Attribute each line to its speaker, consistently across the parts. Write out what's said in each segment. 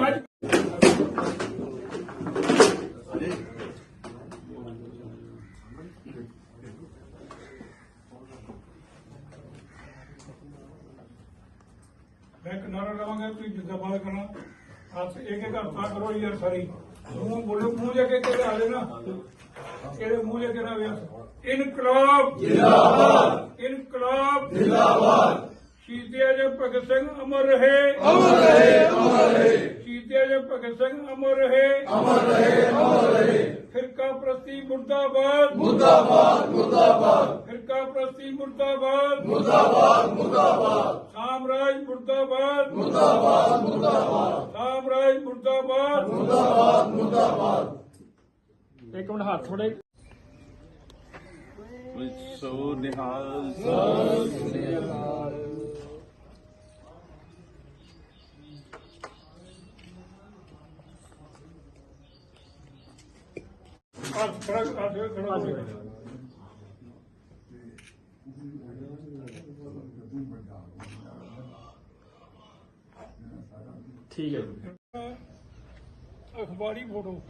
Speaker 1: ਮੈਂ ਕਿਨਾਰਾ ਰਵਾਂਗਾ ਤੁਸੀਂ ਜਿੱਦਾਂ ਬਾਤ ਕਰਨਾ। ਹੱਥ ਇੱਕ ਇੱਕ ਹੱਥਾਂ ਕਰੋ ਯਾਰ ਸਾਰੀ। ਮੂੰਹ ਬੋਲੋ ਮੂੰਹ ਜੇ ਕੇ ਕਿਹਦੇ ਆ ਨਾ। ਮੂੰਹ ਜੇ ਕੇ ਨਾ ਵੇਖ। ਇਨਕਲਾਬ। ਜਿੰਦਾਬਾਦ। ਇਨਕਲਾਬ। ਜਿੰਦਾਬਾਦ। ਸ਼ਹੀਦ ਆਜਮ ਭਗਤ ਸਿੰਘ ਅਮਰ ਰਹੇ। ਅਮਰ ਰਹੇ ਅਮਰ ਰਹੇ। ਸ਼ਹੀਦ ਆਜਮ ਭਗਤ ਸਿੰਘ ਅਮਰ ਰਹੇ। ਅਮਰ ਰਹੇ ਅਮਰ ਰਹੇ। ਫਿਰਕਾ ਪ੍ਰਸਤੀ ਮੁਰਦਾਬਾਦ। ਮੁਰਦਾਬਾਦ ਮੁਰਦਾਬਾਦ। ਪ੍ਰਸਤੀ ਮੁਰਦਾਬਾਦ। ਮੁਰਦਾਬਾਦ ਮੁਰਦਾਬਾਦ। ਸਾਮਰਾਜ ਮੁਰਦਾਬਾਦ। ਮੁਰਦਾਬਾਦ ਮੁਰਦਾਬਾਦ। ਸਾਮਰਾਜ ਮੁਰਦਾਬਾਦ।
Speaker 2: ਇੱਕ ਮਿੰਟ ਹੱਥ ਥੋੜੇ
Speaker 3: ਸੋ। ਨਿਹਾਲ
Speaker 1: ਹੱਥ ਖੜਾ ਹੱਥ ਖੜਾ ਕਰੋ।
Speaker 2: ਠੀਕ ਹੈ। ਜੀ
Speaker 1: ਅਖਬਾਰੀ ਫੋਟੋ।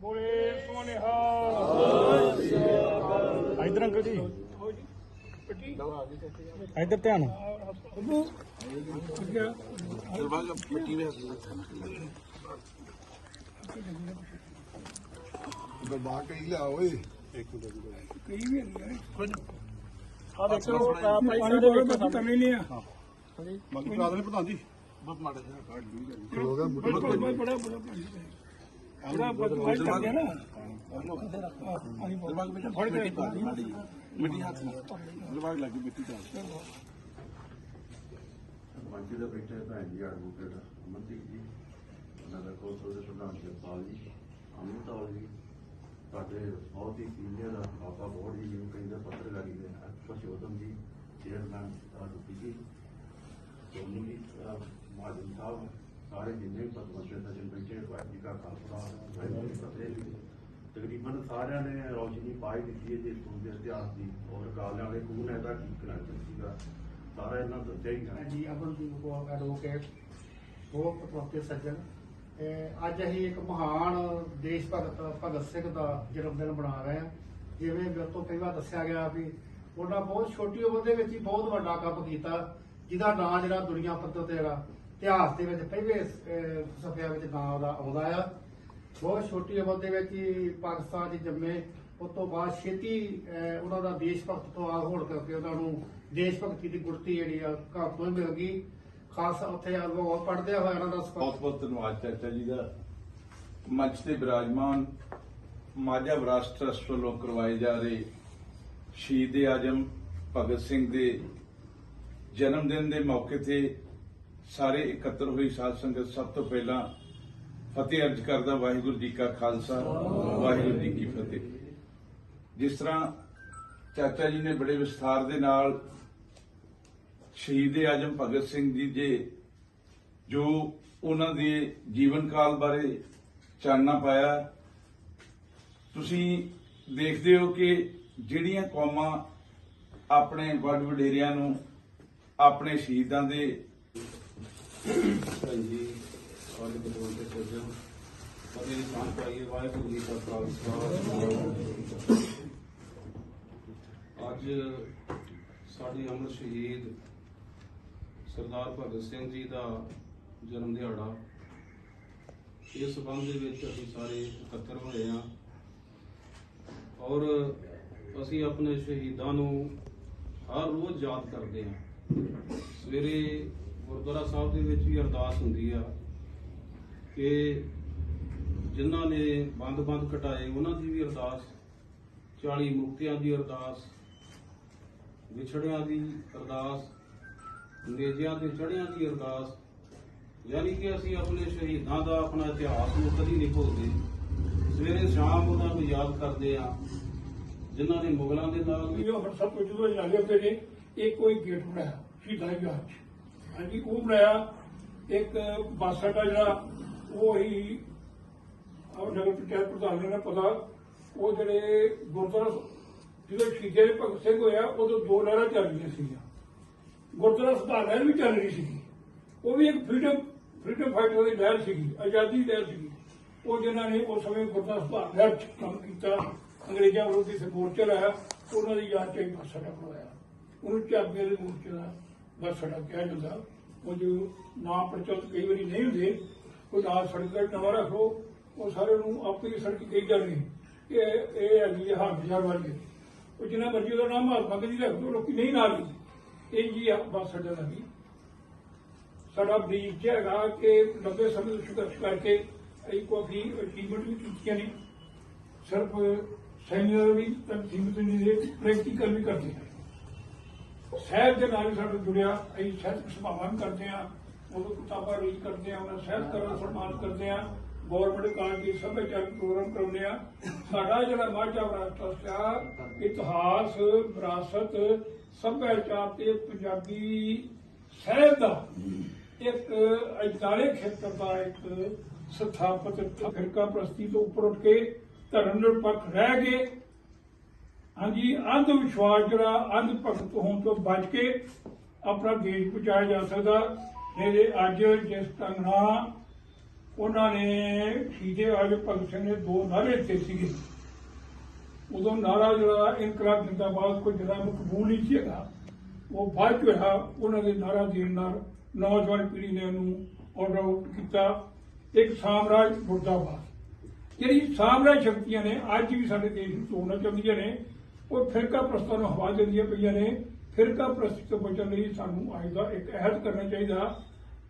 Speaker 1: ਬੋਲੇ ਸੋਨੇਹਾ
Speaker 2: ਇਧਰ ਅੰਕਲ ਜੀ। ਇਧਰ ਧਿਆਨ
Speaker 3: ਦਰਵਾਜ਼ਾ ਪੱਟੀ ਵੇ
Speaker 4: ਹੀ ਲਿਆ ਓਏ
Speaker 1: ਕਈ ਵੀ ਨਹੀਂ ਕੁਝ
Speaker 2: ਆ ਦੇਖੋ
Speaker 1: ਪਾਣੀ
Speaker 2: ਪੈਸੇ ਦੇ ਵਿੱਚ
Speaker 1: ਕਰਨੀ ਨਹੀਂ ਆ।
Speaker 4: ਮੰਗੀ ਪਾ ਦੇ ਪ੍ਰਧਾਨ ਜੀ ਬਹੁਤ ਮਾੜਾ ਜਿਹਾ ਕਾਰਡ ਵੀ ਹੋ ਗਿਆ
Speaker 1: ਬੜਾ ਬੜਾ ਬੜਾ ਬੜਾ ਬੜਾ ਕਰਦੇ ਨਾ
Speaker 3: ਦਰਵਾਜ਼ੇ ਵਿੱਚ ਫੜ ਕੇ ਮਿੱਟੀ ਹੱਥ ਨਾਲ ਦਰਵਾਜ਼ੇ ਲੱਗੀ ਮਿੱਟੀ ਦਾ
Speaker 5: ਮੰਜੀ ਦਾ ਬੈਠੇ ਭੈਣ ਜੀ ਐਡਵੋਕੇਟ ਅਮਨਦੀਪ ਜੀ ਉਹਨਾਂ ਦਾ ਕੋਲ ਦੇ ਪ੍ਰਧਾਨ ਜਪਾਲ ਜੀ ਅਮਨਤਾਲ ਜੀ ਸਾਡੇ ਬਹੁਤ ਹੀ ਸੀਨੀਅਰ ਬਾਬਾ ਬੋੜ ਜੀ ਨੂੰ ਕਹਿੰਦੇ ਪੱਤਰਕਾਰੀ ਦੇ ਪਰਸ਼ੋਤਮ ਜੀ ਚੇਅਰਮੈਨ ਰੂਪੀ ਜੀ ਸੋਨੀ ਜੀ ਮਾਜਨ ਸਾਹਿਬ, ਸਾਰੇ ਜਿੰਨੇ ਪਤਵੰਤੇ ਸੱਜਣ ਬੈਠੇ, ਵਾਹਿਗੁਰੂ ਜੀ ਕਾ ਖਾਲਸਾ, ਵਾਹਿਗੁਰੂ ਜੀ ਫਤਿਹ ਤਕਰੀਬਨ ਸਾਰਿਆਂ ਨੇ ਰੌਸ਼ਨੀ ਪਾਈ ਦਿੱਤੀ ਹੈ ਜੀ ਸਕੂਲ ਦੇ ਇਤਿਹਾਸ ਦੀ। ਔਰ ਕਾਲਿਆਂ ਵਾਲੇ ਖੂਨ ਇਹਦਾ ਕੀ ਕਨੈਕਸ਼ਨ ਸੀਗਾ ਸਾਰਾ ਇਹਨਾਂ ਦੱਸਿਆ ਹੀ ਜਾਣਾ।
Speaker 6: ਜੀ ਅਮਨਦੀਪ ਕੌਰ ਐਡਵੋਕੇਟ ਉਹ ਪਤਵੰਤੇ ਸੱਜਣ। ਅੱਜ ਅਸੀਂ ਇੱਕ ਮਹਾਨ ਦੇਸ਼ ਭਗਤ ਭਗਤ ਸਿੰਘ ਦਾ ਜਨਮ ਦਿਨ ਮਨਾ ਰਹੇ ਹਾਂ। ਜਿਵੇਂ ਮੇਰੇ ਤੋਂ ਪਹਿਲਾਂ ਦੱਸਿਆ ਗਿਆ ਵੀ ਉਹਨਾਂ ਬਹੁਤ ਛੋਟੀ ਉਮਰ ਦੇ ਵਿੱਚ ਹੀ ਬਹੁਤ ਵੱਡਾ ਕੰਮ ਕੀਤਾ, ਜਿਹਦਾ ਨਾਂ ਜਿਹੜਾ ਦੁਨੀਆ ਪੱਧਰ ਤੇ ਜਿਹੜਾ ਇਤਿਹਾਸ ਦੇ ਵਿੱਚ ਪਹਿਲੇ ਸਫ਼ਿਆਂ ਵਿੱਚ ਨਾਂ ਉਹਦਾ ਆਉਂਦਾ ਆ। ਬਹੁਤ ਛੋਟੀ ਉਮਰ ਦੇ ਵਿੱਚ ਹੀ ਪਾਕਿਸਤਾਨ 'ਚ ਜੰਮੇ। ਉਸ ਤੋਂ ਬਾਅਦ ਛੇਤੀ ਉਹਨਾਂ ਦਾ ਦੇਸ਼ ਭਗਤ ਤੋਂ ਆਗ ਹੋਣ ਕਰਕੇ ਉਹਨਾਂ ਨੂੰ ਦੇਸ਼ ਭਗਤੀ ਦੀ ਗੁਰਤੀ ਜਿਹੜੀ ਆ, ਘਰ ਤੋਂ ਹੀ ਮਿਲ ਗਈ। ਖਾਸ ਉੱਥੇ ਲਾਹੌਰ ਪੜ੍ਹਦਿਆਂ ਹੋਇਆ ਉਹਨਾਂ ਦਾ
Speaker 3: ਬਹੁਤ ਬਹੁਤ ਧੰਨਵਾਦ ਚਾਚਾ ਜੀ ਦਾ। ਮੰਚ ਤੇ ਬਿਰਾਜਮਾਨ ਮਾਝਾ ਵਿਰਾਸਤ ਟਰਸਟ ਵੱਲੋਂ ਕਰਵਾਏ ਜਾ ਰਹੇ ਸ਼ਹੀਦ ਆਜਮ ਭਗਤ ਸਿੰਘ ਦੇ ਜਨਮ ਦਿਨ ਦੇ ਮੌਕੇ ਤੇ ਸਾਰੇ ਇਕੱਤਰ ਹੋਈ ਸਾਧ ਸੰਗਤ ਸਭ ਤੋਂ ਪਹਿਲਾਂ ਫਤਿਹ ਅਰਜ ਕਰਦਾ ਵਾਹਿਗੁਰੂ ਜੀ ਕਾ ਖਾਲਸਾ, ਵਾਹਿਗੁਰੂ ਜੀ ਕੀ ਫਤਿਹ। ਜਿਸ ਤਰ੍ਹਾਂ ਚਾਚਾ ਜੀ ਨੇ ਬੜੇ ਵਿਸਥਾਰ ਦੇ ਨਾਲ ਸ਼ਹੀਦ ਆਜਮ ਭਗਤ ਸਿੰਘ ਜੀ ਦੇ, ਜੋ ਉਹਨਾਂ ਦੇ ਜੀਵਨ ਕਾਲ ਬਾਰੇ ਚਾਨਣਾ ਪਾਇਆ, ਤੁਸੀਂ ਦੇਖਦੇ ਹੋ ਕਿ ਜਿਹੜੀਆਂ ਕੌਮਾਂ ਆਪਣੇ ਵੱਡ ਵਡੇਰਿਆਂ ਨੂੰ ਆਪਣੇ ਸ਼ਹੀਦਾਂ ਦੇ
Speaker 7: ਹਾਂਜੀ ਸਾਡੇ ਬਦੋਲ ਤੇ ਸੋਜੋ ਅਤੇ ਦੀ ਪਾਈਏ ਵਾਹਿਗੁਰੂ ਜੀ ਕਾ ਖਾਲਸਾ ਅੱਜ ਸਾਡੇ ਅਮਰ ਸ਼ਹੀਦ ਸਰਦਾਰ ਭਗਤ ਸਿੰਘ ਜੀ ਦਾ ਜਨਮ ਦਿਹਾੜਾ। ਇਸ ਸੰਬੰਧ ਦੇ ਵਿੱਚ ਅਸੀਂ ਸਾਰੇ ਇਕੱਤਰ ਹੋਏ ਹਾਂ ਔਰ ਅਸੀਂ ਆਪਣੇ ਸ਼ਹੀਦਾਂ ਨੂੰ ਹਰ ਰੋਜ਼ ਯਾਦ ਕਰਦੇ ਹਾਂ। ਸਵੇਰੇ ਗੁਰਦੁਆਰਾ ਸਾਹਿਬ ਦੇ ਵਿੱਚ ਵੀ ਅਰਦਾਸ ਹੁੰਦੀ ਆ ਕਿ ਜਿਨ੍ਹਾਂ ਨੇ ਬੰਦ-ਬੰਦ ਕਟਾਏ, ਉਹਨਾਂ ਦੀ ਵੀ ਅਰਦਾਸ 40 ਮੁਕਤਿਆਂ ਦੀ ਅਰਦਾਸ, ਵਿਛੜਿਆਂ ਦੀ ਅਰਦਾਸ, ਨੇਜਿਆਂ ਤੇ ਚੜਿਆਂ ਦੀ ਅਰਦਾਸ, ਯਾਨੀ ਕਿ ਅਸੀਂ ਆਪਣੇ ਸ਼ਹੀਦਾਂ ਦਾ ਆਪਣਾ ਇਤਿਹਾਸ ਨੂੰ ਕਦੀ ਨਹੀਂ ਭੁੱਲਦੇ। ਸਵੇਰੇ ਸ਼ਾਮ ਉਹਨਾਂ ਨੂੰ ਯਾਦ ਕਰਦੇ ਆ, ਜਿਨ੍ਹਾਂ ਨੇ ਮੁਗਲਾਂ ਦੇ ਨਾਲ
Speaker 1: ਇਹ ਅੰਮ੍ਰਿਤਸਰ ਤੋਂ ਜਦੋਂ ਜਾਂਦੇ ਹੁੰਦੇ ਨੇ ਇੱਕ ਕੋਈ ਗੇਟ ਬਣਾਇਆ, ਸ਼ਹੀਦਾਂ ਦੀ ਯਾਦ ਹਾਂਜੀ ਉਹ ਬਣਾਇਆ। ਇੱਕ ਬੱਸ ਅੱਡਾ ਜਿਹੜਾ, ਉਹ ਹੀ ਆਹ ਨਗਰ ਪੰਚਾਇਤ ਪ੍ਰਧਾਨ ਨੇ ਪਤਾ। ਉਹ ਜਿਹੜੇ ਗੁਰਦੁਆਰਾ ਜਦੋਂ ਸ਼ਹੀਦੇ ਭਗਤ ਸਿੰਘ ਹੋਇਆ ਉਦੋਂ ਦੋ ਲਹਿਰਾਂ ਚੱਲ ਰਹੀਆਂ ਸੀਗੀਆਂ। ਗੁਰਦੁਆਰਾ ਸੁਧਾਰ ਲਹਿਰ ਵੀ ਚੱਲ ਰਹੀ ਸੀ ਉਹ ਵੀ ਇੱਕ ਫ੍ਰੀडम ਫ੍ਰੀडम ਫਾਈਟਰ ਦੀ ਲਹਿਰ ਸੀਗੀ, ਆਜ਼ਾਦੀ ਲਹਿਰ ਸੀਗੀ। ਉਹ ਜਿਹਨਾਂ ਨੇ ਉਸ ਸਮੇਂ ਗੁਰਦੁਆਰਾ ਸੁਧਾਰ ਲਹਿਰ ਚ ਕੰਮ ਕੀਤਾ, ਅੰਗਰੇਜ਼ਾਂ ਵਿਰੋਧੀ ਸੰਘਰਸ਼ ਲਾਇਆ ਉਹਨਾਂ ਦੀ ਯਾਦ ਚ ਹੀ ਪਾਸਾ ਟੱਪ ਹੋਇਆ ਉਹਨੂੰ ਚਾਬੀਆਂ ਦੇ ਮੂਰਚੇ ਦਾ ਬੱਸ ਅੱਡਾ ਕਿਹਾ ਜਾਂਦਾ ਉਹ ਜੋ ਨਾਮ ਪ੍ਰਚਲਿਤ ਕਈ ਵਾਰੀ ਨਹੀਂ ਹੁੰਦੇ ਕੋਈ ਨਾਮ ਸੜਕ ਦਾ ਨਵਾਂ ਰੱਖੋ, ਉਹ ਸਾਰੇ ਨੂੰ ਆਪੇ ਹੀ ਸੜਕ ਕਹੀ ਜਾਣਗੇ ਕਿ ਇਹ ਇਹ ਹੈਗੀ ਹੈ ਹਾਜ਼ਰ ਵਾਲੀ। ਉਹ ਜਿੰਨਾ ਮਰਜ਼ੀ ਉਹਦਾ ਨਾਮ ਮਹਾਤਮਾ ਗਾਂਧੀ ਰੱਖ ਲਓ, ਲੋਕੀ ਨਹੀਂ ਨਾਲ ਇਹ ਜੀ ਆ, ਬੱਸ ਅੱਡਾ ਦਾ ਵੀ ਸਾਡਾ ਬ੍ਰੀਜ ਹੈਗਾ ਕਿ ਲੰਬੇ ਸਮੇਂ ਤੋਂ ਸੰਘਰਸ਼ ਕਰਕੇ ਅਸੀਂ ਕਾਫੀ ਅਚੀਵਮੈਂਟ ਵੀ ਕੀਤੀਆਂ ਨੇ। ਸਿਰਫ ਸੈਮੀਨਾਰ ਵੀ ਤੱਕ ਨਹੀਂ ਰਹੇ ਪ੍ਰੈਕਟੀਕਲ ਵੀ ਕਰਦੇ ਹਾਂ ਸਹਿਤ ਦੇ ਨਾਲ ਹੀ ਜੁੜਿਆ। ਅਸੀਂ ਸਹਿਤ ਸਭਾਵਾਂ ਵੀ ਕਰਦੇ ਹਾਂ। ਉਦੋਂ ਕਿਤਾਬਾਂ ਰੀਡ ਕਰਦੇ ਹਾਂ, ਉਹਨਾਂ ਸਹਿਤ ਕਰਨ ਸਨਮਾਨ ਕਰਦੇ ਹਾਂ। ਗਵਰਨਮੈਂਟ ਕਾਲਜ ਦੇ ਸੱਭਿਆਚਾਰਕ ਪ੍ਰੋਗਰਾਮ ਕਰਾਉਂਦੇ ਆ ਸਾਡਾ ਜਿਹੜਾ ਮਾਝਾ ਵਿਰਾਸਤ ਆ ਇਤਿਹਾਸ, ਵਿਰਾਸਤ, ਸੱਭਿਆਚਾਰ ਤੇ ਪੰਜਾਬੀ ਸਾਹਿਤ ਦਾ ਇੱਕ ਅਜਨਾਲੇ ਖੇਤਰ ਦਾ ਇੱਕ ਸਥਾਪਿਤ ਫਿਰਕਾ ਪ੍ਰਸਤੀ ਤੋਂ ਉੱਪਰ ਉੱਠ ਕੇ ਧਰਮ ਨਿਰਪੱਖ ਰਹਿ ਕੇ ਹਾਂਜੀ ਅੰਧ ਵਿਸ਼ਵਾਸ ਜਿਹੜਾ ਅੰਧ ਭਗਤ ਹੋਣ ਤੋਂ ਬਚ ਕੇ ਆਪਣਾ ਦੇਸ਼ ਬਚਾਇਆ ਜਾ ਸਕਦਾ। ਨਹੀਂ ਅੱਜ ਜਿਸ ਢੰਗ ਨਾਲ ਉਹਨਾਂ ਨੇ ਸ਼ਹੀਦੇ ਆਜ ਭਗਤ ਸਿੰਘ ਨੇ ਦੋ ਨਾਰੇ ਦਿੱਤੇ ਸੀਗੇ। ਉਦੋਂ ਨਾਰਾ ਜਿਹੜਾ ਇਨਕਲਾਬ ਜਿੰਦਾਬਾਦ ਕੋਈ ਜਿਹੜਾ ਮਕਬੂਲ ਨਹੀਂ ਸੀਗਾ ਉਹ ਬਾਅਦ ਚ ਹੋਇਆ, ਉਹਨਾਂ ਦੇ ਨਾਰਾ ਦੇਣ ਨਾਲ ਨੌਜਵਾਨ ਪੀੜ੍ਹੀ ਨੇ ਉਹਨੂੰ ਆਰਡਰ ਆਊਟ ਕੀਤਾ। ਇੱਕ ਸਾਮਰਾਜ ਮੁਰਦਾਬਾਦ। ਜਿਹੜੀ ਸਾਮਰਾਜ ਸ਼ਕਤੀਆਂ ਨੇ, ਅੱਜ ਵੀ ਸਾਡੇ ਦੇਸ਼ ਨੂੰ ਤੋੜਨਾ ਚਾਹੁੰਦੀਆਂ ਨੇ ਉਹ ਫਿਰਕਾ ਪ੍ਰਸਤਾਂ ਨੂੰ ਹਵਾ ਦਿੰਦੀਆਂ ਪਈਆਂ ਨੇ। ਫਿਰਕਾ ਪ੍ਰਸਤੀ ਤੋਂ ਬਚਣ ਲਈ ਸਾਨੂੰ ਅੱਜ ਦਾ ਇੱਕ ਅਹਿਦ ਕਰਨਾ ਚਾਹੀਦਾ।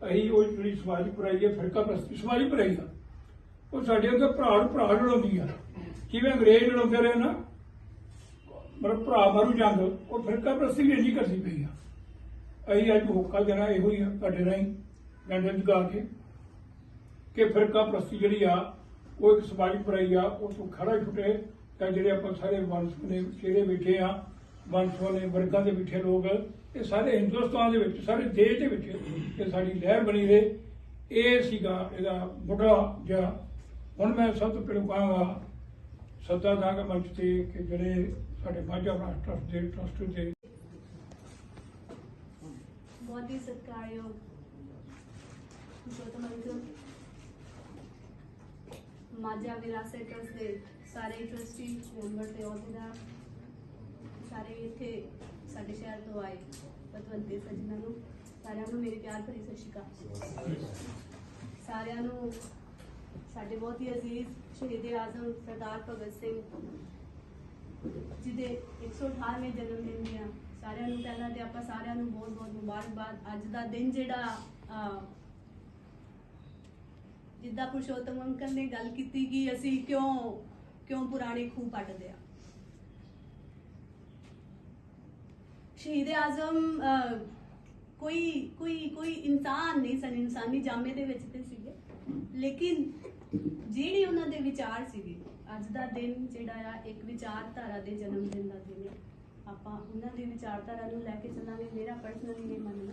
Speaker 1: ਅਸੀਂ ਉਹ ਜਿਹੜੀ ਸਮਾਜਿਕ ਬੁਰਾਈ ਹੈ, ਫਿਰਕਾ ਪ੍ਰਸਤੀ ਸਮਾਜਿਕ ਬੁਰਾਈ ਆ। ਉਹ ਸਾਡੇ ਅੰਦਰ ਭਰਾ ਨੂੰ ਭਰਾ ਲੜਾਉਂਦੀ ਆ। ਕਿਵੇਂ ਅੰਗਰੇਜ਼ ਲੜਾਉਂਦੇ ਰਹੇ ਨਾ? ਮਤਲਬ ਭਰਾ ਮਾਰੂ ਜੰਗ, ਉਹ ਫਿਰਕਾ ਪ੍ਰਸਤੀ ਵੀ ਨਹੀਂ ਕਰਦੀ ਪਈ ਆ। ਅਸੀਂ ਅੱਜ ਹੋਕਾ ਦੇਣਾ ਇਹੋ ਹੀ ਆ, ਤੁਹਾਡੇ ਰਾਹੀਂ ਗੰਡਨ ਜਗਾ ਕੇ ਕਿ ਫਿਰਕਾ ਪ੍ਰਸਤੀ ਜਿਹੜੀ ਆ, ਉਹ ਇੱਕ ਸਮਾਜਿਕ ਬੁਰਾਈ ਆ, ਉਹ ਤੋਂ ਖੜਾ ਛੁੱਟੇ ਤਾਂ ਜਿਹੜੇ ਆਪਾਂ ਸਾਰੇ ਵੰਸ਼ ਜਿਹੜੇ ਬੈਠੇ ਆ ਵੰਸ਼ ਵਰਗਾਂ ਦੇ ਬੈਠੇ ਲੋਕ, ਇਹ ਸਾਰੇ ਹਿੰਦੁਸਤਾਨ ਦੇ ਵਿੱਚ, ਸਾਰੇ ਦੇਸ਼ ਦੇ ਵਿੱਚ ਇਹ ਸਾਡੀ ਲਹਿਰ ਬਣੀ ਰਹੇ। ਇਹ ਸੀਗਾ ਇਹਦਾ ਬੁੱਢਾ ਜਿਹਾ। ਹੁਣ ਮੈਂ ਸਭ ਤੋਂ ਪਹਿਲਾਂ ਕਹਾਂਗਾ, ਸੱਦਾ ਦਾਂਗਾ ਮੰਚ ਤੇ ਕਿ ਜਿਹੜੇ ਸਾਡੇ ਮਾਝਾ ਰਾਸ਼ਟਰ ਦੇ ਟਰਸਟ ਦੇ
Speaker 8: ਬਹੁਤ ਹੀ ਸਤਿਕਾਰਯੋਗ ਗੌਤਮ ਅੰਕਲ ਮਾਝਾ ਵਿਰਾਸਤ ਟਰਸਟ ਦੇ ਸਾਰੇ ਟਰਸਟੀ ਮੈਂਬਰ ਤੇ ਅਹੁਦੇਦਾਰ ਸਾਰੇ ਇੱਥੇ ਸਾਡੇ ਸ਼ਹਿਰ ਤੋਂ ਆਏ ਪਤਵੰਤੇ ਸੱਜਣਾਂ ਨੂੰ। ਸਾਰਿਆਂ ਨੂੰ ਮੇਰੇ ਪਿਆਰ ਭਰੀ ਸਤਿ ਸ਼੍ਰੀ ਅਕਾਲ। ਸਾਰਿਆਂ ਨੂੰ ਸਾਡੇ ਬਹੁਤ ਹੀ ਅਜ਼ੀਜ਼ ਸ਼ਹੀਦ ਆਜ਼ਮ ਸਰਦਾਰ ਭਗਤ ਸਿੰਘ ਜਿਹਦੇ 118ਵੇਂ ਜਨਮ ਦਿਨ ਦੀਆਂ ਸਾਰਿਆਂ ਨੂੰ ਪਹਿਲਾਂ ਤੇ ਆਪਾਂ ਸਾਰਿਆਂ ਨੂੰ ਬਹੁਤ ਬਹੁਤ ਮੁਬਾਰਕਬਾਦ। ਅੱਜ ਦਾ ਦਿਨ ਜਿਹੜਾ ਜਿੱਦਾਂ ਪੁਰਸ਼ੋਤਮ ਅੰਕਲ ਨੇ ਗੱਲ ਕੀਤੀ ਕਿ ਅਸੀਂ ਕਿਉਂ ਕਿਉਂ ਪੁਰਾਣੇ ਖੂਹ ਪੱਟਦੇ ਆ। ਸ਼ਹੀਦ ਆਜ਼ਮ ਕੋਈ ਕੋਈ ਕੋਈ ਇਨਸਾਨ ਨਹੀਂ ਸਨ, ਇਨਸਾਨੀ ਜਾਮੇ ਦੇ ਵਿੱਚ ਤੇ ਸੀਗੇ। ਲੇਕਿਨ ਜਿਹੜੀ ਉਹਨਾਂ ਦੇ ਵਿਚਾਰ ਸੀਗੇ, ਅੱਜ ਦਾ ਦਿਨ ਜਿਹੜਾ ਆ, ਇੱਕ ਵਿਚਾਰਧਾਰਾ ਦੇ ਜਨਮ ਦਿਨ ਦਾ ਦਿਨ ਹੈ ਆਪਾਂ ਉਹਨਾਂ ਦੀ ਵਿਚਾਰਧਾਰਾ ਨੂੰ ਲੈ ਕੇ ਚੱਲਾਂਗੇ, ਮੇਰਾ ਪਰਸਨਲੀ ਇਹ ਮੰਨਣਾ।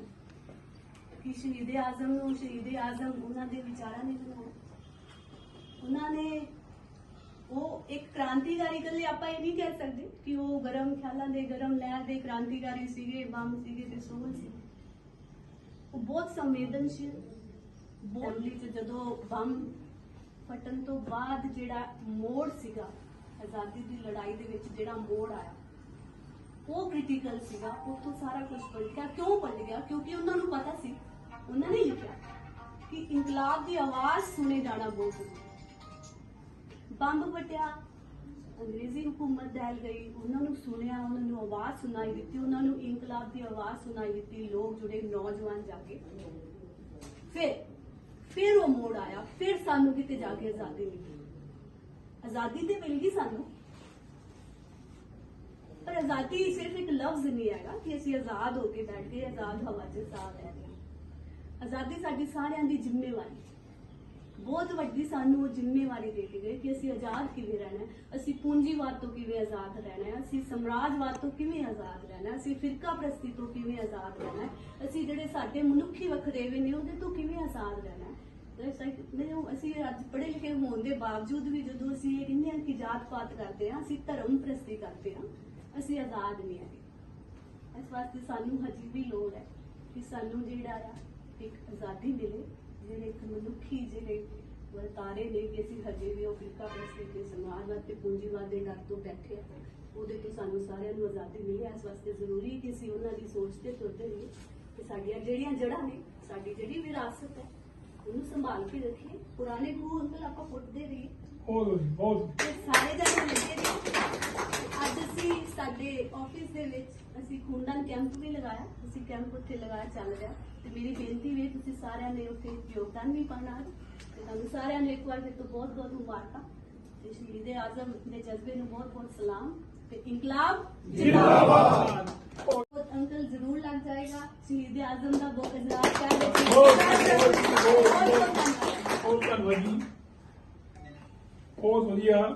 Speaker 8: ਕਿ ਸ਼ਹੀਦ ਆਜ਼ਮ ਨੂੰ, ਸ਼ਹੀਦ ਆਜ਼ਮ ਉਹਨਾਂ ਦੇ ਵਿਚਾਰਾਂ ਨੇ ਬਣਾਇਆ ਉਹਨਾਂ ਨੇ ਉਹ ਇੱਕ ਕ੍ਰਾਂਤੀਕਾਰੀ ਗੱਲੇ ਆਪਾਂ ਇਹ ਨਹੀਂ ਕਹਿ ਸਕਦੇ ਕਿ ਉਹ ਗਰਮ ਖਿਆਲਾਂ ਦੇ, ਗਰਮ ਲਹਿਰ ਦੇ ਕ੍ਰਾਂਤੀਕਾਰੀ ਸੀਗੇ ਬੰਮ ਸੀਗੇ ਤੇ ਸੋਲ ਸੀ। ਉਹ ਬਹੁਤ ਸੰਵੇਦਨਸ਼ੀਲ ਬੋਲੀ ਚ ਜਦੋਂ ਬੰਮ ਫਟਣ ਤੋਂ ਬਾਅਦ ਜਿਹੜਾ ਮੋੜ ਸੀਗਾ, ਆਜ਼ਾਦੀ ਦੀ ਲੜਾਈ ਦੇ ਵਿੱਚ ਜਿਹੜਾ ਮੋੜ ਆਇਆ, ਉਹ ਕ੍ਰਿਟੀਕਲ ਸੀਗਾ, ਉੱਥੋਂ ਸਾਰਾ ਕੁਝ ਪਲਟ ਗਿਆ। ਕਿਉਂ ਪਲਟ ਗਿਆ? ਕਿਉਂਕਿ ਉਹਨਾਂ ਨੂੰ ਪਤਾ ਸੀ ਉਹਨਾਂ ਨੇ ਲਿਖਿਆ ਕਿ ਇਨਕਲਾਬ ਦੀ ਆਵਾਜ਼ ਸੁਣੇ ਜਾਣਾ ਬਹੁਤ ਜ਼ਰੂਰੀ ਬੰਬ ਫਟਿਆ, ਅੰਗਰੇਜ਼ੀ ਹਕੂਮਤ ਦਹਿਲ ਗਈ, ਉਹਨਾਂ ਨੂੰ ਸੁਣਿਆ, ਉਹਨਾਂ ਨੂੰ ਆਵਾਜ਼ ਸੁਣਾਈ ਦਿੱਤੀ, ਉਹਨਾਂ ਨੂੰ ਇਨਕਲਾਬ ਦੀ ਆਵਾਜ਼ ਸੁਣਾਈ ਦਿੱਤੀ, ਲੋਕ ਜੁੜੇ, ਨੌਜਵਾਨ ਜਾ ਕੇ। ਫਿਰ ਫਿਰ ਉਹ ਮੋੜ ਆਇਆ, ਫਿਰ ਸਾਨੂੰ ਕਿਤੇ ਜਾ ਕੇ ਆਜ਼ਾਦੀ ਮਿਲੀ। ਆਜ਼ਾਦੀ ਤੇ ਮਿਲ ਗਈ ਸਾਨੂੰ। ਪਰ ਆਜ਼ਾਦੀ ਸਿਰਫ ਇੱਕ ਲਫ਼ਜ਼ ਨਹੀਂ ਹੈਗਾ ਕਿ ਅਸੀਂ ਆਜ਼ਾਦ ਹੋ ਕੇ ਬੈਠ ਗਏ, ਆਜ਼ਾਦ ਹਵਾ 'ਚ ਸਾਹ ਲੈ ਰਹੇ ਆਜ਼ਾਦੀ ਸਾਡੀ ਸਾਰਿਆਂ ਦੀ ਜ਼ਿੰਮੇਵਾਰੀ ਬਹੁਤ ਵੱਡੀ ਸਾਨੂੰ ਉਹ ਜ਼ਿੰਮੇਵਾਰੀ ਦੇ ਕੇ ਕਿ ਅਸੀਂ ਆਜ਼ਾਦ ਕਿਵੇਂ ਰਹਿਣਾ ਅਸੀਂ ਪੂੰਜੀਵਾਦ ਤੋਂ ਕਿਵੇਂ ਆਜ਼ਾਦ ਰਹਿਣਾ ਅਸੀਂ ਸਮਰਾਜਵਾਦ ਤੋਂ ਕਿਵੇਂ ਆਜ਼ਾਦ ਰਹਿਣਾ ਅਸੀਂ ਫਿਰਕਾ ਪ੍ਰਸਤੀ ਤੋਂ ਕਿਵੇਂ ਆਜ਼ਾਦ ਰਹਿਣਾ ਅਸੀਂ ਜਿਹੜੇ ਸਾਡੇ ਮਨੁੱਖੀ ਵਖਰੇਵੇ ਨੇ, ਉਹਦੇ ਤੋਂ ਕਿਵੇਂ ਆਜ਼ਾਦ ਰਹਿਣਾ ਅਸੀਂ ਅੱਜ ਪੜ੍ਹੇ ਲਿਖੇ ਹੋਣ ਦੇ ਬਾਵਜੂਦ ਵੀ ਜਦੋਂ ਅਸੀਂ ਇਹ ਕਹਿੰਦੇ ਹਾਂ ਕਿ ਜਾਤ ਪਾਤ ਕਰਦੇ ਹਾਂ, ਅਸੀਂ ਧਰਮ ਪ੍ਰਸਤੀ ਕਰਦੇ ਹਾਂ, ਅਸੀਂ ਆਜ਼ਾਦ ਨਹੀਂ ਹੈਗੇ। ਇਸ ਵਾਸਤੇ ਸਾਨੂੰ ਹਜੇ ਵੀ ਲੋੜ ਹੈ ਕਿ ਸਾਨੂੰ ਜਿਹੜਾ ਆ ਇੱਕ ਆਜ਼ਾਦੀ ਮਿਲੇ, ਜਿਹੜੇ ਇੱਕ ਮਨੁੱਖੀ ਜਿਹੜੇ ਵਰਤਾਰੇ ਨੇ ਕਿ ਅਸੀਂ ਹਜੇ ਵੀ ਉਹ ਫਿਰਕਾ ਪ੍ਰਸਤੀ ਤੇ ਸਮਾਜਵਾਦ ਅਤੇ ਪੂੰਜੀਵਾਦ ਦੇ ਡਰ ਤੋਂ ਬੈਠੇ ਆ। ਉਹਦੇ ਤੋਂ ਸਾਨੂੰ ਸਾਰਿਆਂ ਨੂੰ ਆਜ਼ਾਦੀ ਮਿਲੇ ਇਸ ਵਾਸਤੇ ਜ਼ਰੂਰੀ ਕਿ ਅਸੀਂ ਉਹਨਾਂ ਦੀ ਸੋਚ ਤੇ ਤੁਰਦੇ ਰਹੀਏ ਕਿ ਸਾਡੀਆਂ ਜਿਹੜੀਆਂ ਜੜ੍ਹਾਂ ਨੇ, ਸਾਡੀ ਜਿਹੜੀ ਵਿਰਾਸਤ ਹੈ, ਉਹਨੂੰ ਸੰਭਾਲ ਕੇ ਰੱਖੀਏ। ਪੁਰਾਣੇ ਗੁਰੂ ਅੰਕਲ ਆਪਾਂ ਪੁੱਟਦੇ ਰਹੀਏ।
Speaker 1: ਬਹੁਤ ਵਧੀਆ, ਬਹੁਤ
Speaker 8: ਤੇ ਸਾਰੇ ਜਣੇ ਲੱਗੇ ਨੇ। ਅੱਜ ਅਸੀਂ ਸਾਡੇ ਆਫਿਸ ਦੇ ਵਿੱਚ ਅਸੀਂ ਖੂਨਦਾਨ ਕੈਂਪ ਵੀ ਲਗਾਇਆ। ਅਸੀਂ ਕੈਂਪ ਉੱਥੇ ਲਗਾਇਆ ਚੱਲ ਰਿਹਾ। ਤੇ ਮੇਰੀ ਬੇਨਤੀ ਵੀ ਹੈ ਤੁਸੀਂ ਸਾਰਿਆਂ ਨੇ ਉੱਥੇ ਯੋਗਦਾਨ ਵੀ ਪਾਉਣਾ ਹੈ। ਤੇ ਤੁਹਾਨੂੰ ਸਾਰਿਆਂ ਨੂੰ ਇੱਕ ਵਾਰ ਫਿਰ ਤੋਂ ਬਹੁਤ ਬਹੁਤ ਮੁਬਾਰਕਾਂ। ਤੇ ਸ਼ਹੀਦ ਆਜ਼ਮ ਦੇ ਜਜ਼ਬੇ ਨੂੰ ਬਹੁਤ ਬਹੁਤ ਸਲਾਮ। ਤੇ ਇਨਕਲਾਬ ਜਿੰਦਾਬਾਦ। ਬਹੁਤ ਅੰਕਲ ਜ਼ਰੂਰ ਲੱਗ ਜਾਏਗਾ। ਸ਼ਹੀਦ ਆਜ਼ਮ ਦਾ ਬਹੁਤ ਇਜ਼ਰਾਰ ਕਰ ਰਹੇ
Speaker 1: ਬਹੁਤ
Speaker 8: ਬਹੁਤ ਬਹੁਤ ਧੰਨਵਾਦ
Speaker 1: ਬਹੁਤ ਧੰਨਵਾਦ ਜੀ। ਬਹੁਤ ਵਧੀਆ